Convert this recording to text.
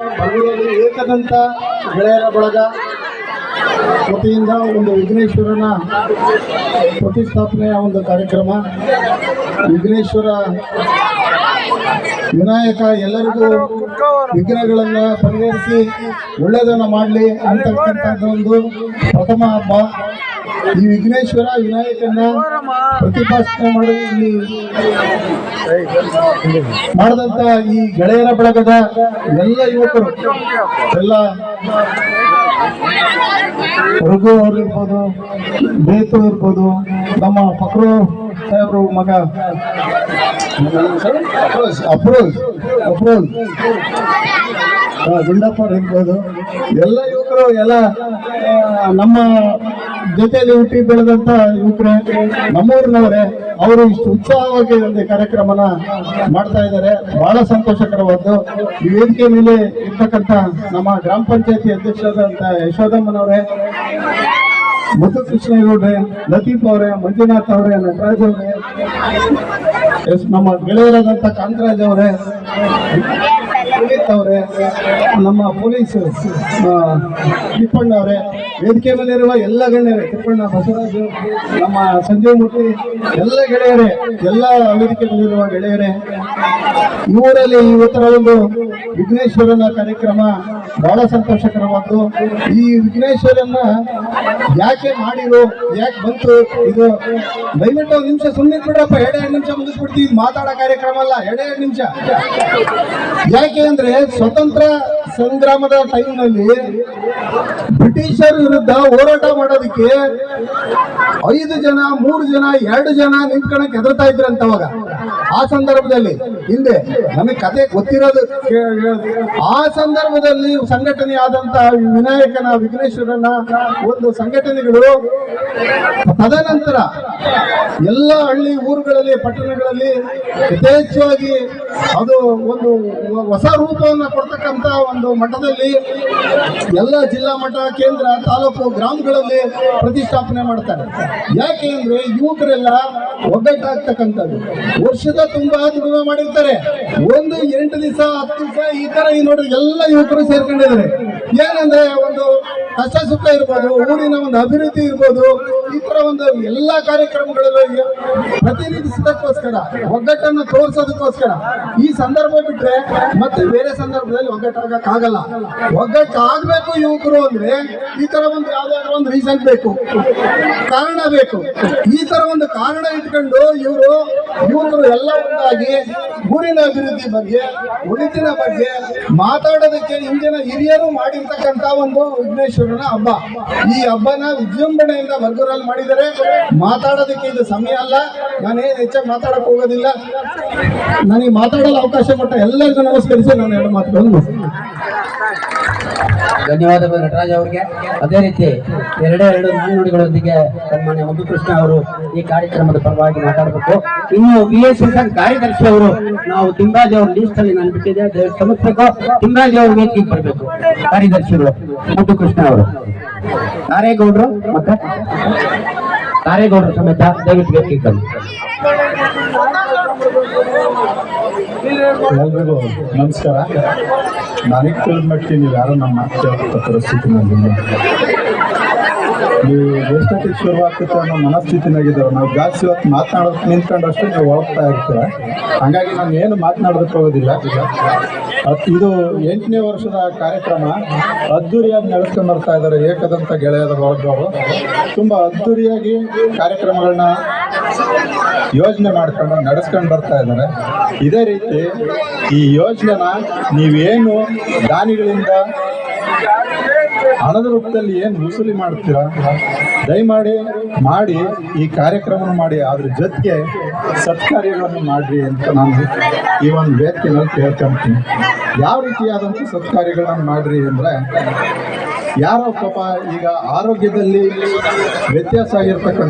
ಬೆಂಗಳೂರಲ್ಲಿ ಏಕದಂತ ಗೆಳೆಯರ ಬಳಗ ವತಿಯಿಂದ ಒಂದು ವಿಘ್ನೇಶ್ವರನ ಪ್ರತಿಷ್ಠಾಪನೆಯ ಒಂದು ಕಾರ್ಯಕ್ರಮ. ವಿಘ್ನೇಶ್ವರ ವಿನಾಯಕ ಎಲ್ಲರಿಗೂ ವಿಘ್ನಗಳನ್ನು ಪರಿಹರಿಸಿ ಒಳ್ಳೆಯದನ್ನು ಮಾಡಲಿ ಒಂದು ಪ್ರಥಮ ಹಬ್ಬ. ಈ ವಿಘ್ನೇಶ್ವರ ವಿನಾಯಕನ ಪ್ರತಿಪಾದನೆ ಮಾಡಿ ಇಲ್ಲಿ ಮಾಡಿದಂತ ಈ ಗೆಳೆಯರ ಬಳಗದ ಎಲ್ಲ ಯುವಕರು ಎಲ್ಲ ರಘು ಅವ್ರಿರ್ಬೋದು ಬೇತು ಇರ್ಬೋದು ನಮ್ಮ ಪಕ್ರು ಸಾಹೇಬ್ರು ಮಗ. ಅಫ್ರೋಜ್ ಹಾ, ಗುಂಡಪ್ಪ ಇರ್ಬೋದು ಎಲ್ಲ ಯುವಕರು ಎಲ್ಲ ನಮ್ಮ ಜೊತೆಯಲ್ಲಿ ಹುಟ್ಟಿ ಬೆಳೆದಂತ ಯುವಕರೇ, ನಮ್ಮೂರಿನವರೇ, ಅವರು ಇಷ್ಟು ಉತ್ಸಾಹವಾಗಿ ಒಂದು ಕಾರ್ಯಕ್ರಮನ ಮಾಡ್ತಾ ಇದ್ದಾರೆ. ಬಹಳ ಸಂತೋಷಕರವಾದ್ದು. ಈ ವೇದಿಕೆ ಮೇಲೆ ಇರ್ತಕ್ಕಂಥ ನಮ್ಮ ಗ್ರಾಮ ಪಂಚಾಯತಿ ಅಧ್ಯಕ್ಷರಾದಂಥ ಯಶೋಧಮ್ಮನವರೇ ಮುದ್ದು ಕೃಷ್ಣೇಗೌಡ್ರೆ ಲತೀಫ್ ಅವರೇ, ಮಂಜುನಾಥ್ ಅವರೇ, ನಟರಾಜ್ ಅವರೇ ನಮ್ಮ ಗೆಳೆಯರಾದಂಥ ಕಾಂತರಾಜ್ ಅವರೇ ಪುನೀತ್ ಅವರೇ, ನಮ್ಮ ಪೊಲೀಸ್ ತಿಪ್ಪಣ್ಣ ಅವರೇ, ವೇದಿಕೆ ಮೇಲಿರುವ ಎಲ್ಲ ಗಣ್ಯರೇ, ತಿಪ್ಪಣ್ಣ ಬಸವರಾಜು ನಮ್ಮ ಸಂಜೀವ್ ಮೂರ್ತಿ, ಎಲ್ಲ ಗೆಳೆಯರೇ, ಎಲ್ಲ ವೇದಿಕೆ ಮೇಲಿರುವ ಗೆಳೆಯರೇ, ಇವರಲ್ಲಿ ಇವತ್ತರ ಒಂದು ವಿಘ್ನೇಶ್ವರನ ಕಾರ್ಯಕ್ರಮ ಬಹಳ ಸಂತೋಷಕರವಾದ್ದು. ಈ ವಿಘ್ನೇಶ್ವರನ್ನ ಯಾಕೆ ಮಾಡಿರು, ಯಾಕೆ ಬಂತು, ಇದು ದಯವಿಟ್ಟು ಒಂದು ನಿಮಿಷ ಸುಮ್ಮನೆ ಬಿಡ್ರಪ್ಪ ಎರಡೇ ಎರಡು ನಿಮಿಷ ಮುಗಿಸ್ಬಿಡ್ತೀವಿ, ಮಾತಾಡೋ ಕಾರ್ಯಕ್ರಮ ಅಲ್ಲ ಎರಡೇ ಎರಡು ನಿಮಿಷ. ಯಾಕೆ ಅಂದ್ರೆ ಸ್ವತಂತ್ರ ಸಂಗ್ರಾಮದ ಟೈಮ್ನಲ್ಲಿ ಬ್ರಿಟಿಷರ ವಿರುದ್ಧ ಹೋರಾಟ ಮಾಡೋದಕ್ಕೆ ಐದು ಜನ, ಮೂರು ಜನ, ಎರಡು ಜನ ನಿಂತ್ಕೊಳಕ್ ಹೆದರ್ತಾ ಇದ್ರಂತ ಅವಾಗ ಆ ಸಂದರ್ಭದಲ್ಲಿ ಹಿಂದೆ ನಮಗೆ ಕತೆ ಗೊತ್ತಿರೋದು. ಆ ಸಂದರ್ಭದಲ್ಲಿ ಸಂಘಟನೆ ಆದಂತಹ ವಿನಾಯಕನ ವಿಘ್ನೇಶ್ವರನ ಒಂದು ಸಂಘಟನೆಗಳು ತದನಂತರ ಎಲ್ಲ ಹಳ್ಳಿ ಊರುಗಳಲ್ಲಿ, ಪಟ್ಟಣಗಳಲ್ಲಿ ಯಥೇಚ್ಛವಾಗಿ ಅದು ಒಂದು ಹೊಸ ರೂಪವನ್ನು ಕೊಡ್ತಕ್ಕಂಥ ಒಂದು ಮಠದಲ್ಲಿ ಎಲ್ಲ ಜಿಲ್ಲಾ ಮಠ, ಕೇಂದ್ರ, ತಾಲೂಕು ಗ್ರಾಮಗಳಲ್ಲಿ ಪ್ರತಿಷ್ಠಾಪನೆ ಮಾಡ್ತಾರೆ. ಯಾಕೆ ಅಂದ್ರೆ ಯುವಕರೆಲ್ಲ ಒಗ್ಗಟ್ಟಾಗ್ತಕ್ಕಂಥದ್ದು. ವರ್ಷದ ತುಂಬಾ ದುಡಿಮೆ ಮಾಡಿರ್ತಾರೆ. ಒಂದು ಎಂಟು ದಿವಸ ಹತ್ತು ದಿವಸ ಈ ತರ ಈ ನೋಡ್ರಿ ಎಲ್ಲ ಯುವಕರು ಸೇರ್ಕೊಂಡಿದ್ದಾರೆ. ಏನಂದ್ರೆ ಒಂದು ಕಷ್ಟ ಸುಖ ಇರ್ಬೋದು, ಊರಿನ ಒಂದು ಅಭಿವೃದ್ಧಿ ಇರ್ಬೋದು, ಈ ತರ ಒಂದು ಎಲ್ಲಾ ಕಾರ್ಯಕ್ರಮಗಳಲ್ಲಿ ಪ್ರತಿನಿಧಿಸೋದಕ್ಕೋಸ್ಕರ, ಒಗ್ಗಟ್ಟನ್ನು ತೋರಿಸೋದಕ್ಕೋಸ್ಕರ, ಈ ಸಂದರ್ಭ ಬಿಟ್ರೆ ಮತ್ತೆ ಬೇರೆ ಸಂದರ್ಭದಲ್ಲಿ ಒಗ್ಗಟ್ಟಾಗಕ್ಕಾಗಲ್ಲ. ಒಗ್ಗಟ್ಟಾಗಬೇಕು ಯುವಕರು ಅಂದ್ರೆ ಈ ತರ ಒಂದು ಯಾವ್ದಾದ್ರು ಒಂದು ರೀಸನ್ ಬೇಕು, ಕಾರಣ ಬೇಕು. ಈ ತರ ಒಂದು ಕಾರಣ ಇಟ್ಕೊಂಡು ಇವರು, ಯುವಕರು ಎಲ್ಲ ಒಂದಾಗಿ ಊರಿನ ಅಭಿವೃದ್ಧಿ ಬಗ್ಗೆ ಉಳಿತಿನ ಬಗ್ಗೆ ಮಾತಾಡೋದಕ್ಕೆ ಇಂದಿನ ಹಿರಿಯರು ಮಾಡಿರ್ತಕ್ಕಂತ ಒಂದು ವಿಘ್ನೇಶ್ವರನ ಹಬ್ಬ. ಈ ಹಬ್ಬನ ವಿಜೃಂಭಣೆಯಿಂದ ಬರ್ಗೂರಲ್ಲಿ ಮಾಡಿದರೆ ಮಾತಾಡೋದಕ್ಕೆ ಇದು ಸಮಯ ಅಲ್ಲ. ನಾನೇನು ಹೆಚ್ಚಾಗಿ ಮಾತಾಡಕ್ ಹೋಗೋದಿಲ್ಲ. ನನಗೆ ಮಾತಾಡಲು ಅವಕಾಶ ಕೊಟ್ಟ ಎಲ್ಲರಿಗೂ ನಮಸ್ಕರಿಸಿ ನಾನು ಎರಡು ಮಾತುಗಳನ್ನು. ಧನ್ಯವಾದಗಳು ನಟರಾಜ್ ಅವರಿಗೆ. ಅದೇ ರೀತಿ ಎರಡೇ ಎರಡು ನಾಣ್ಣುಡಿಗಳೊಂದಿಗೆ ಸನ್ಮಾನ್ಯ ಮಧುಕೃಷ್ಣ ಅವರು ಈ ಕಾರ್ಯಕ್ರಮದ ಪರವಾಗಿ ಮಾತಾಡಬೇಕು. ಇನ್ನು ಬಿ ಎಸ್ ಕಾರ್ಯದರ್ಶಿ ಅವರು, ನಾವು ತಿಮ್ರಾಜ್ ಅವ್ರ ಲೀಸ್ಟ್ ಅಲ್ಲಿ ನಾನು ಬಿಟ್ಟಿದ್ದೆ. ದಯವಿಟ್ಟು ಕ್ಷಮಿಸ್ಬೇಕು ತಿಮ್ರಾಜ್ ಅವ್ರ ವೇದಿಕೆಗೆ ಬರಬೇಕು. ಕಾರ್ಯದರ್ಶಿಗಳು ಮಧುಕೃಷ್ಣ ಅವರು. ನಾರೇಗೌಡರು ಮತ್ತೆ? ನಾರೇಗೌಡರು ಸಮೇತ ದಯವಿಟ್ಟು ವೇದಿಕೆಗೆ ಬನ್ನಿ. ಎಲ್ರಿಗೂ ನಮಸ್ಕಾರ. ನನಗೆ ತಿಳಿದ ಮಟ್ಟಿಗೆ ನೀವು ಯಾರು ನಮ್ಮ ಪರಿಸ್ಥಿತಿ ಕೇಳುವಂಥ ಪರಿಸ್ಥಿತಿನಲ್ಲಿಲ್ಲ ನೀವು ಎಷ್ಟೊತ್ತಿಗೆ ಆಗ್ತಿತ್ತು ಅನ್ನೋ ಮನಸ್ಥಿತಿನಾಗಿದ್ದಾವೆ ನಾವು ಜಾಸ್ತಿ ಇವತ್ತು ಮಾತನಾಡೋದು ನಿಂತ್ಕೊಂಡಷ್ಟು ನೀವು ಹೋಗ್ತಾ ಇರ್ತೀರ? ಹಾಗಾಗಿ ನಾನು ಏನು ಮಾತನಾಡೋದಕ್ಕೆ ಹೋಗೋದಿಲ್ಲ. ಇದು ಎಂಟನೇ ವರ್ಷದ ಕಾರ್ಯಕ್ರಮ. ಅದ್ದೂರಿಯಾಗಿ ನಡೆಸ್ಕೊಂಡು ಬರ್ತಾ ಇದ್ದಾರೆ ಏಕದಂತ ಗೆಳೆಯದ ವರ್ಗವರು ತುಂಬ ಅದ್ದೂರಿಯಾಗಿ ಕಾರ್ಯಕ್ರಮಗಳನ್ನ ಯೋಜನೆ ಮಾಡ್ಕೊಂಡು ನಡೆಸ್ಕೊಂಡು ಬರ್ತಾ ಇದ್ದಾರೆ. ಇದೇ ರೀತಿ ಈ ಯೋಜನೆನ ನೀವೇನು ದಾನಿಗಳಿಂದ ಹಣದ ರೂಪದಲ್ಲಿ ಏನು ವಸೂಲಿ ಮಾಡ್ತೀರಾ ದಯಮಾಡಿ ಮಾಡಿ ಈ ಕಾರ್ಯಕ್ರಮವನ್ನು ಮಾಡಿ, ಅದ್ರ ಜೊತೆಗೆ ಸತ್ಕಾರ್ಯಗಳನ್ನು ಮಾಡ್ರಿ ಅಂತ ನಾನು ಈ ಒಂದು ವೇದಿಕೆನಲ್ಲಿ ಕೇಳ್ಕೊಂತೀನಿ ಯಾವ ರೀತಿಯಾದಂಥ ಸತ್ಕಾರ್ಯಗಳನ್ನು ಮಾಡ್ರಿ ಅಂದರೆ, ಯಾರೋ ಪಾಪ ಈಗ ಆರೋಗ್ಯದಲ್ಲಿ ವ್ಯತ್ಯಾಸ ಆಗಿರ್ತಕ್ಕಂಥ